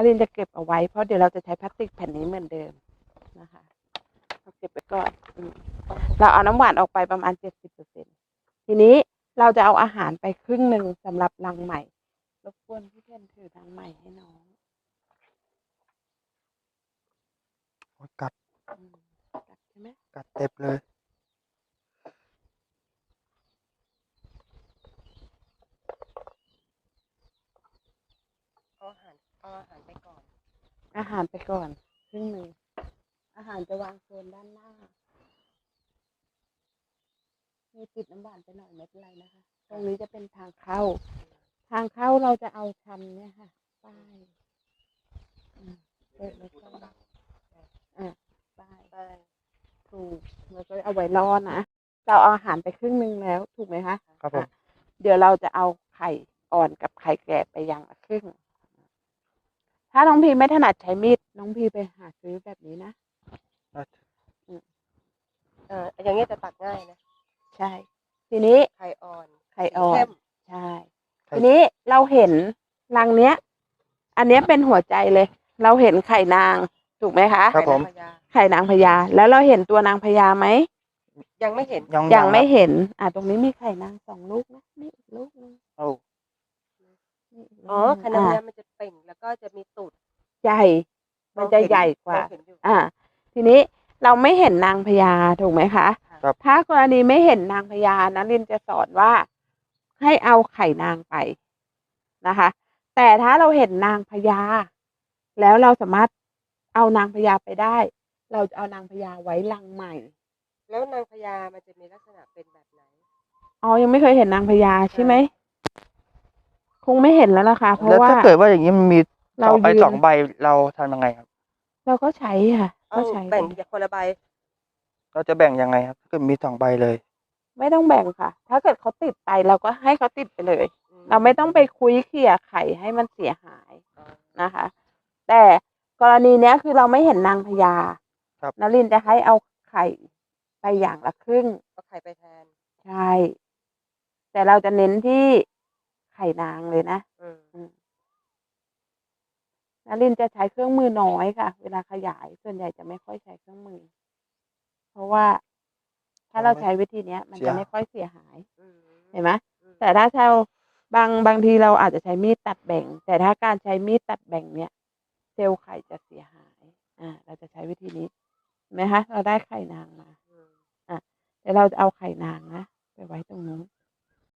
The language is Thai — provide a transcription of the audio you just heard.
นารินจะเก็บเอาไว้ เพราะเดี๋ยวเราจะใช้พลาสติกแผ่นนี้เหมือนเดิมนะคะเราเก็บไว้ก่อนอืมเราเอาน้ำหวานออกไปประมาณเจ็ดสิบเปอร์เซ็นทีนี้เราจะเอาอาหารไปครึ่งหนึ่งสำหรับรังใหม่รบกวนพี่เพนถือรังใหม่ให้น้องโอ๊ยกัดอืมกัดใช่ไหมกัดเต็บเลย อาอาหารเอาอาหารไปก่อน อาหารไปก่อนครึ่งหนึ่งอาหารจะวางโซนด้านหน้า มีติดน้ำหวานไปหน่อยไม่เป็นไรนะคะ ตรงนี้จะเป็นทางเข้า ทางเข้าเราจะเอาชันเนี่ยค่ะ ป้ายอืมเปิดไว้ก่อนอะป้ายไปถูกแล้วก็เอาไว้รอนะเราเอาอาหารไปครึ่งหนึ่งแล้ว ถูกไหมคะครับผมอะเดี๋ยวเราจะเอาไข่อ่อนกับไข่แก่ไปอย่างละครึ่ง ถ้าน้องพีไม่ถนัดใช้มีดน้องพีไปหาซื้อแบบนี้นะเอออย่างเงี้ยจะตัดง่ายนะใช่ ทีนี้ไข่อ่อนไข่อ่อเข้นมใช่ ทีนี้เราเห็นรังเนี้ย อันเนี้ยเป็นหัวใจเลย เราเห็นไข่นางถูกไหมคะครับผมไข่นางพญาไข่นางพญาแล้วเราเห็นตัวนางพญาไหมยังไม่เห็นยังยังไม่ครับเห็น อะตรงนี้มีไข่นางสองลูกนะนี่อีกลูกนึงโอ้นี่ อีกลูกอ๋อนึงไข่นางพอะญามันจะเปล่งแล้วก็จะมีตูดใหญ่ มันจะใหญ่กว่ามองเห็นอยู่อ่า ทีนี้เราไม่เห็นนางพญาถูกไหมคะครับถ้ากรณีไม่เห็นนางพญานะลินจะสอนว่า ให้เอาไข่นางไปนะคะ แต่ถ้าเราเห็นนางพญาแล้วเราสามารถเอานางพญาไปได้ เราจะเอานางพญาไว้ลังใหม่ แล้วนางพญามันจะมีลักษณะเป็นแบบไหนอ๋อยังไม่เคยเห็นนางพญาใช่ไหมค งไม่เห็นแล้วล่ะค่ะ เพแล้วราะว่า ถ้าเกิดว่าอย่างนี้มันมีสเราองใบยืน สองใบเราทำยังไงครับ เราก็ใช้ค่ะเอาก็ใช้ แบ่งจากคนละใบเราจะแบ่งยังไงครับถ้าเกิดมีสองใบเลย ไม่ต้องแบ่งค่ะ ถ้าเกิดเขาติดไปเราก็ให้เขาติดไปเลย อืเราไม่ต้องไปคุยเขี่ยไข่ให้มันเสียหายอ๋อนะคะ แต่กรณีเนี้ยคือเราไม่เห็นนางพญาครับ นลินจะให้เอาไข่ไปอย่างละครึ่ง เอาไข่ไปแทน ใช่ แต่เราจะเน้นที่ไข่นางเลยนะอืมอืมนลินจะใช้เครื่องมือน้อยค่ะ เวลาขยายส่วนใหญ่จะไม่ค่อยใช้เครื่องมือ เพราะว่า ถ้าเราใช้วิธีเนี้ย มันจะไม่ค่อยเสียหายอืมเห็นไหมอืมแต่ถ้าเราบางบางทีเราอาจจะใช้มีดตัดแบ่ง แต่ถ้าการใช้มีดตัดแบ่งเนี่ย เซลล์ไข่จะเสียหาย อ่า เราจะใช้วิธีนี้เห็นไหมคะเราได้ไข่นางมาอืมเดี๋ยวเราจะเอาไข่นางนะไปไว้ตรงนู้น